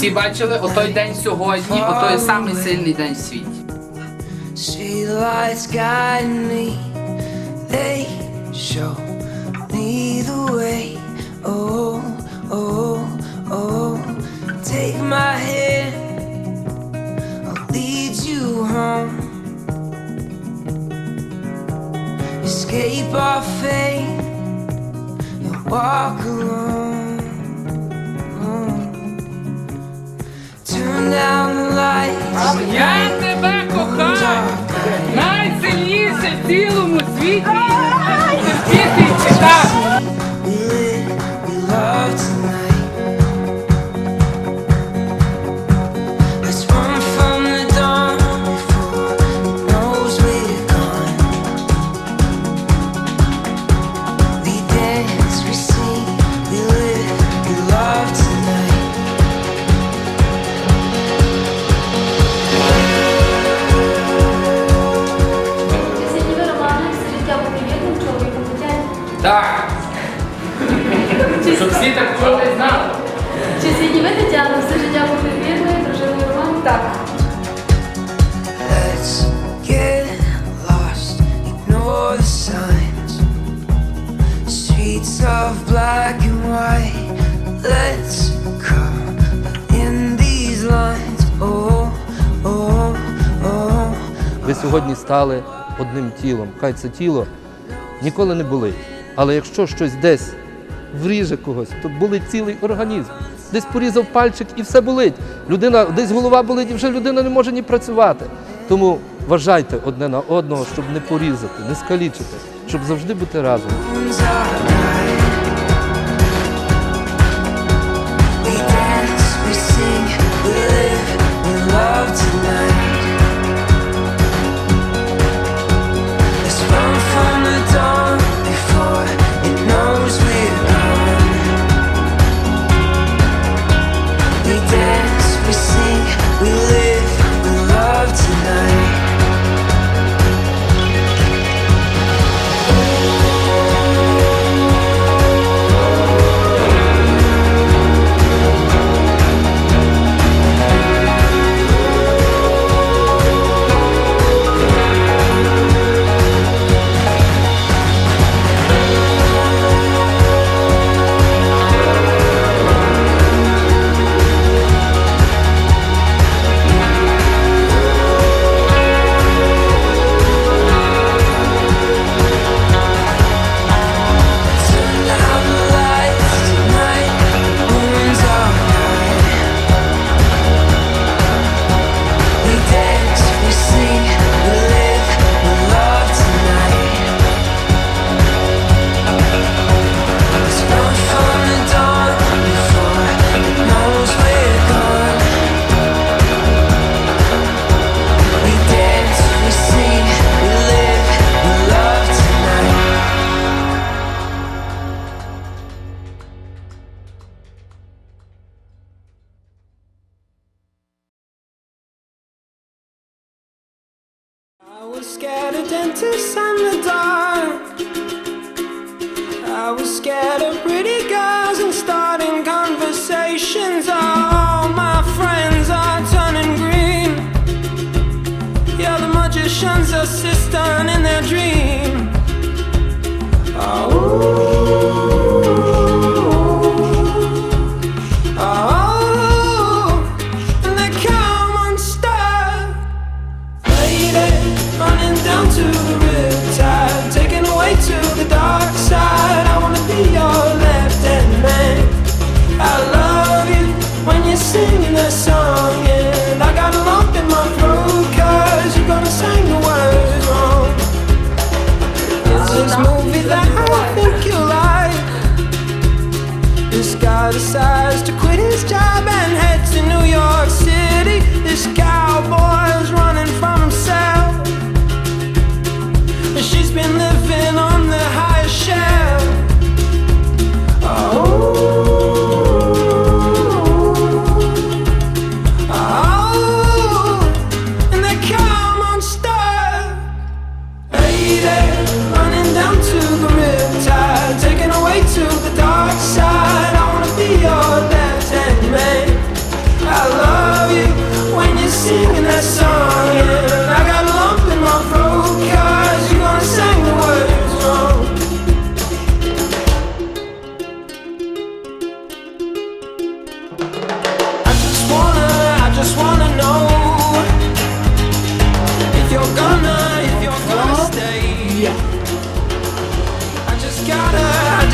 Всі бачили отой день сьогодні, отой самий сильний день в світі. Escape our fate. And walk alone. Я тебе кохаю. Найсильніше в цілому світі терпіти і читати. Так. Щоб всі так чого не знали. Чи сьогодні ви Тетяна все життя були вірною, дружиною Роман? Так. Let's get lost, ignore the signs. Streets of black and white. Let's come in these lines. Oh, oh, oh. Ви oh. сьогодні стали одним тілом. Хай це тіло ніколи не болить. Але якщо щось десь вріже когось, то болить цілий організм. Десь порізав пальчик і все болить. Людина, десь голова болить, і вже людина не може ні працювати. Тому вважайте одне на одного, щоб не порізати, не скалічити, щоб завжди бути разом.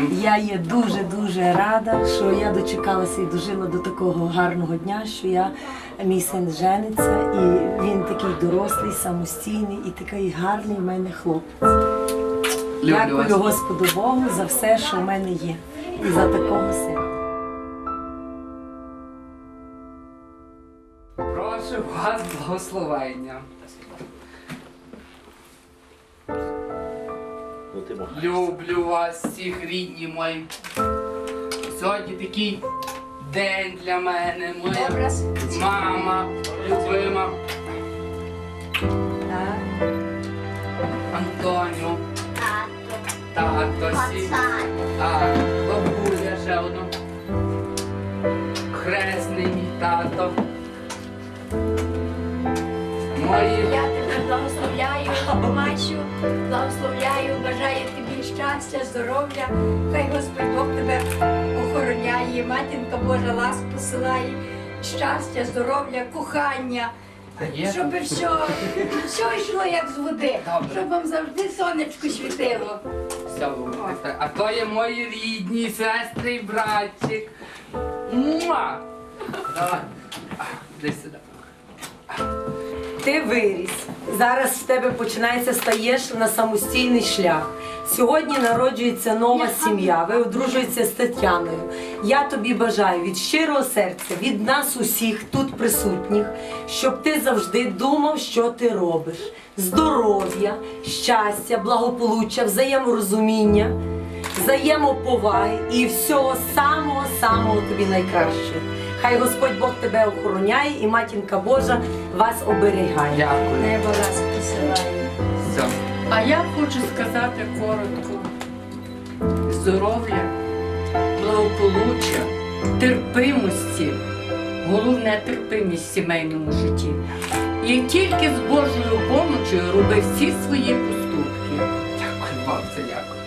мій Я є дуже-дуже рада, що я дочекалася і дожила до такого гарного дня, що я мій син жениться, і він такий дорослий, самостійний і такий гарний в мене хлопець. Люблю Дякую вас. Господу Богу за все, що в мене є, і за такого сина. Прошу вас благословення. Люблю вас всіх, рідні мої. Сьогодні такий день для мене. Моя мама, любима. Антонію, тато, всі. А, бабуся ще одну. Хресний мій тато. Мої Я тебе благословляю, бачу, благословляю, бажаю тобі щастя, здоров'я. Хай Господь Бог тебе охороняє, матінка Божа ласк посилає, щастя, здоров'я, кохання. Щоб все, все йшло як з води, Добре. щоб вам завжди сонечко світило. Все, А то є мої рідні сестри і братчик. Муа! Давай. Десь сюди. Ти виріс. Зараз в тебе починається стаєш на самостійний шлях. Сьогодні народжується нова сім'я. Ви одружуєтеся з Тетяною. Я тобі бажаю від щирого серця, від нас усіх тут присутніх, щоб ти завжди думав, що ти робиш. Здоров'я, щастя, благополуччя, взаєморозуміння, взаємоповаги і всього самого самого тобі найкращого. Хай Господь Бог тебе охороняє і матінка Божа вас оберігає. Дякую. Небо ласк посилає. Все. А я хочу сказати коротко: здоров'я, благополуччя, терпимості, головне терпимість в сімейному житті. І тільки з Божою допомогою роби всі свої поступки. Дякую, бабця, дякую.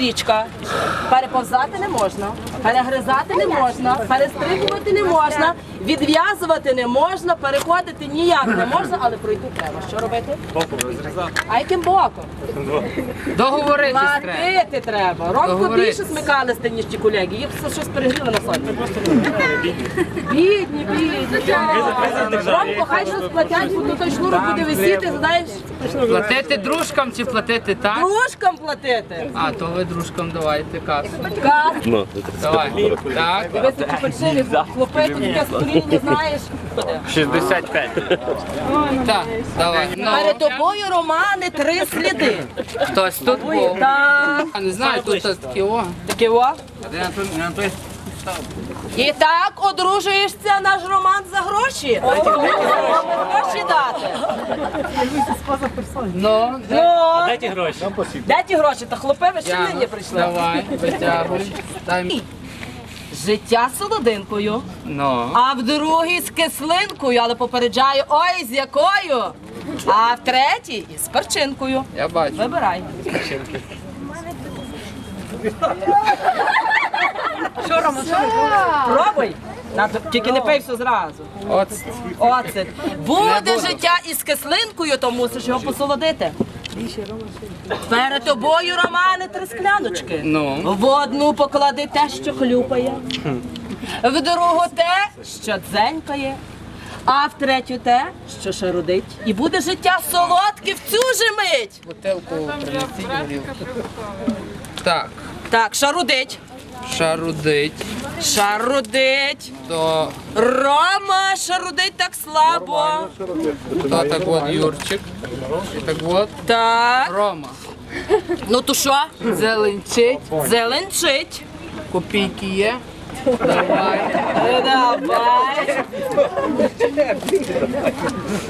Стрічка. Переповзати не можна, перегризати не можна, перестрибувати не можна, відв'язувати не можна, переходити ніяк не можна, але пройти треба. Що робити? А яким боком? Договоритись треба. Платити треба. Ромко Договоритись. більше смикалисти, ніж ті колеги. Їх все щось перегріли на сонці. Бідні, бідні. Ромко, хай щось платять, бо той шнурок буде висіти, знаєш, Платити дружкам чи платити так? дружкам платити. А, то ви дружкам давайте касу. Кас, Давай. Так. ті фальшиві хлопи, тут таке скоріння, знаєш. Так, давай. Ну, Перед тобою, Романе, три сліди. Хтось тут був. Так, Я не знаю, тут такі о. таке о. І так одружуєшся наш Роман за гроші. Гроші дати. Ну, Ну, де ті гроші? Де ті гроші? Та хлопи ви ще нині прийшли. Давай, витягуй. Дай. Життя з солодинкою, Ну. а в другій з кислинкою, але попереджаю, ой, з якою. А в третій із перчинкою. Я бачу. Вибирай. Що, Рома, що? Пробуй. Надо- Тільки не пий все зразу. От. Оце. Буде життя із кислинкою, то мусиш його посолодити. Перед тобою, Романе, три скляночки. Ну. В одну поклади те, що хлюпає, в другу те, що дзенькає, а в третю те, що шарудить. І буде життя солодке в цю же мить. Бутилку принесіть. Так, Так, шарудить. Шарудить, Шарудить. то, Рома, шарудить так слабо. то так от Юрчик. І так от Так. Рома. Ну то що? Зеленчить, Зеленчить. копійки є. Давай. Давай.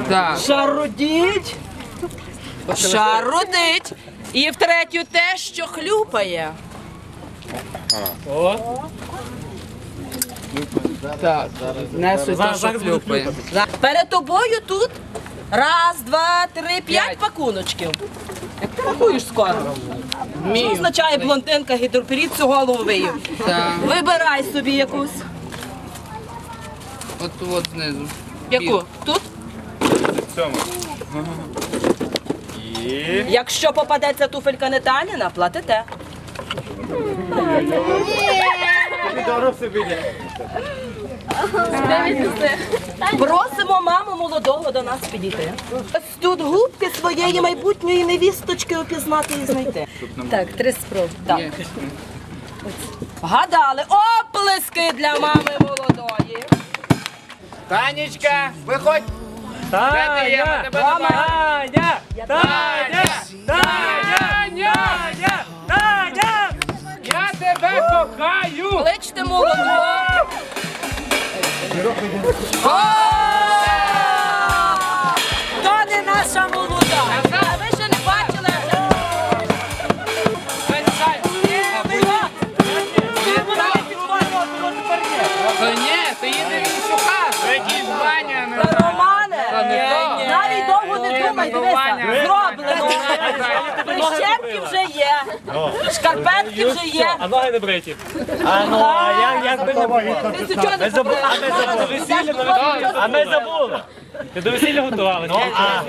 Так, Шарудіть. Шарудить. І в третю те, що хлюпає. Так. Несуть то, що хлюпає. Перед тобою тут раз, два, три, п'ять пакуночків. Як ти рахуєш скоро? Що означає блондинка гідроперід цю голову виїв? Так, Вибирай собі якусь. от от знизу. Яку? Тут? Якщо попадеться туфелька Просимо маму молодого до нас підійти. Ось тут губки своєї майбутньої невісточки опізнати і знайти. Так, три спроби. Так. Гадали, оплески для мами молодої. Танечка, виходь. Таня, я тебе Таня! Кличте молодого. Та не наша молода. Прищепки вже є, шкарпетки вже є. А ноги не бриті. А ну, а як, як би не було? Ти що, не Ми а ми забули весілля, а ми забули. Ти до весілля готувалися? А,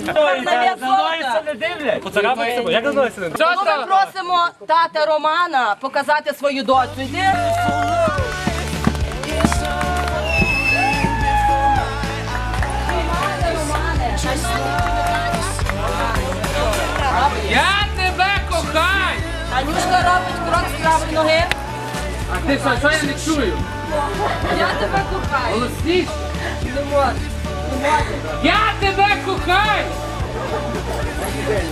на ноги не дивлять. Поцарапати себе. Як на ноги не Ну, ми просимо тата Романа показати свою доцю. Йди. Анюшка робить крок з правої ноги. А ти що, що я не чую? Я тебе кохаю. Голосніше. Не можу. Я тебе кохаю!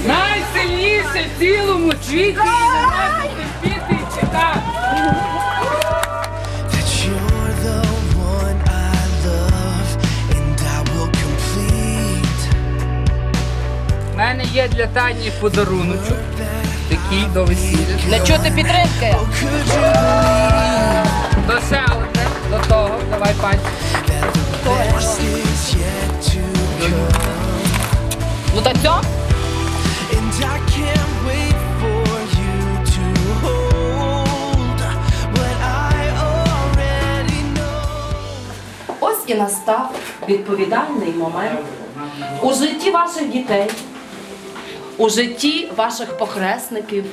Найсильніше в цілому світі і не можу терпіти і complete. У мене є для Тані подаруночок такий до весілля. Для чого ти підтримки? Досягнете до того. Давай пані. Ну та цьо? Ось і настав відповідальний момент у житті ваших дітей у житті ваших похресників,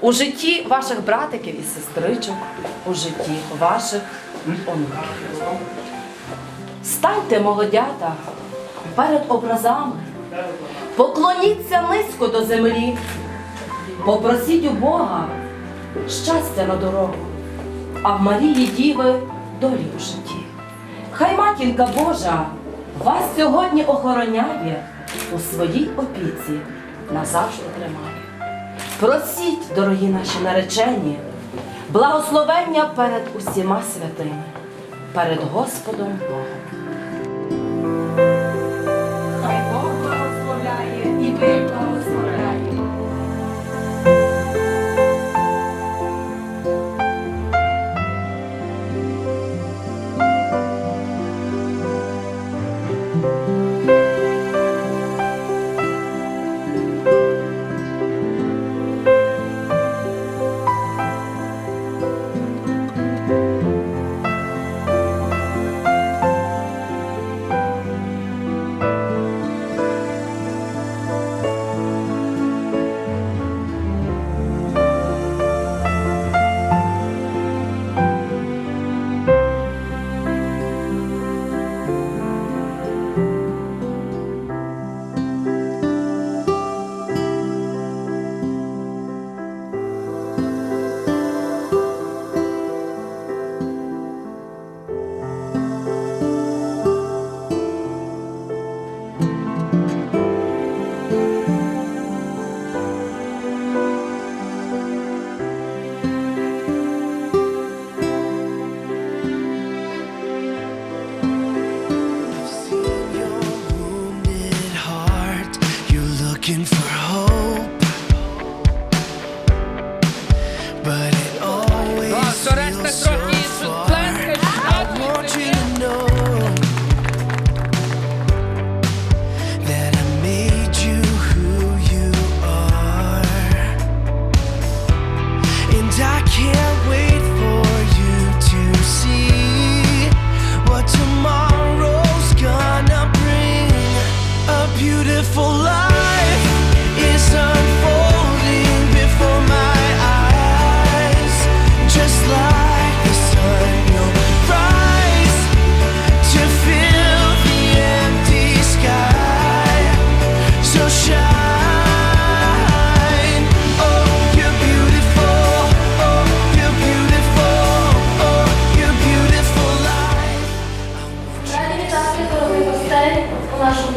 у житті ваших братиків і сестричок, у житті ваших онуків. Станьте, молодята, перед образами, поклоніться низько до землі, попросіть у Бога щастя на дорогу, а в Марії Діви долі у житті. Хай матінка Божа вас сьогодні охороняє, у своїй опіці назавжди тримає. Просіть, дорогі наші наречені, благословення перед усіма святими, перед Господом Богом.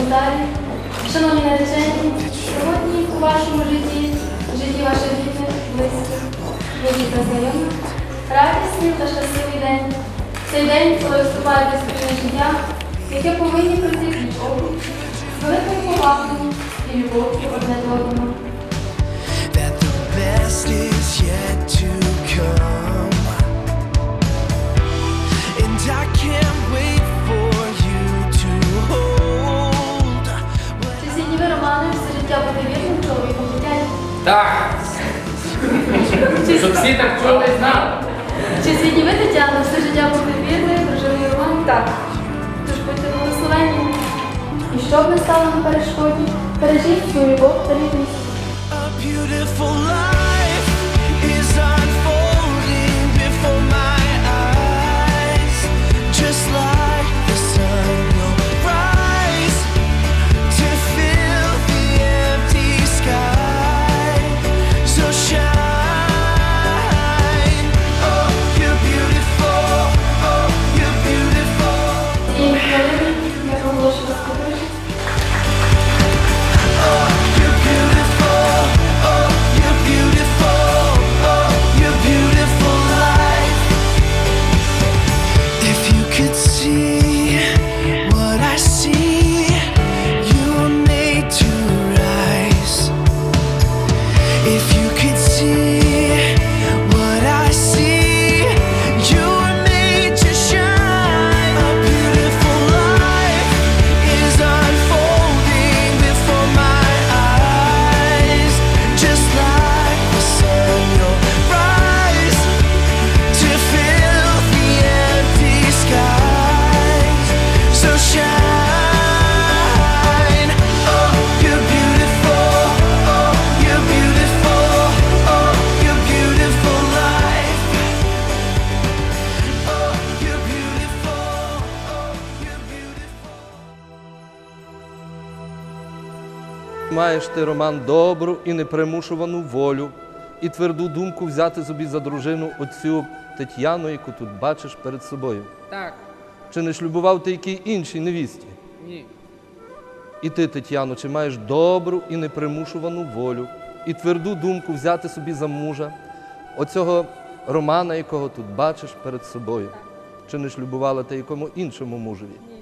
Залі. Шановні наречені, сьогодні у вашому житті, в житті ваших рідних, близьких, друзів та знайомих, радісний та щасливий день. Цей день, коли вступає до спільне життя, яке повинні пройти оруч, з великою повагою і любов'ю одне до одного. And I can't Життя бути вірним? Так. Щоб всі так чули і знали. Чи згідні ви, Тетяна, все життя бути вірною, дружиною вам? Так. Тож будьте благословенні. І що б не стало на перешкоді, пережіть свою любов та рідність. A beautiful life Маєш ти, Роман, добру і непримушувану волю, і тверду думку взяти собі за дружину оцю Тетяну, яку тут бачиш перед собою. Так, Чи не шлюбував ти якій іншій невісті? ні. І ти, Тетяно, чи маєш добру і непримушувану волю, і тверду думку взяти собі за мужа, оцього Романа, якого тут бачиш перед собою? Чи не шлюбувала ти якому іншому мужеві?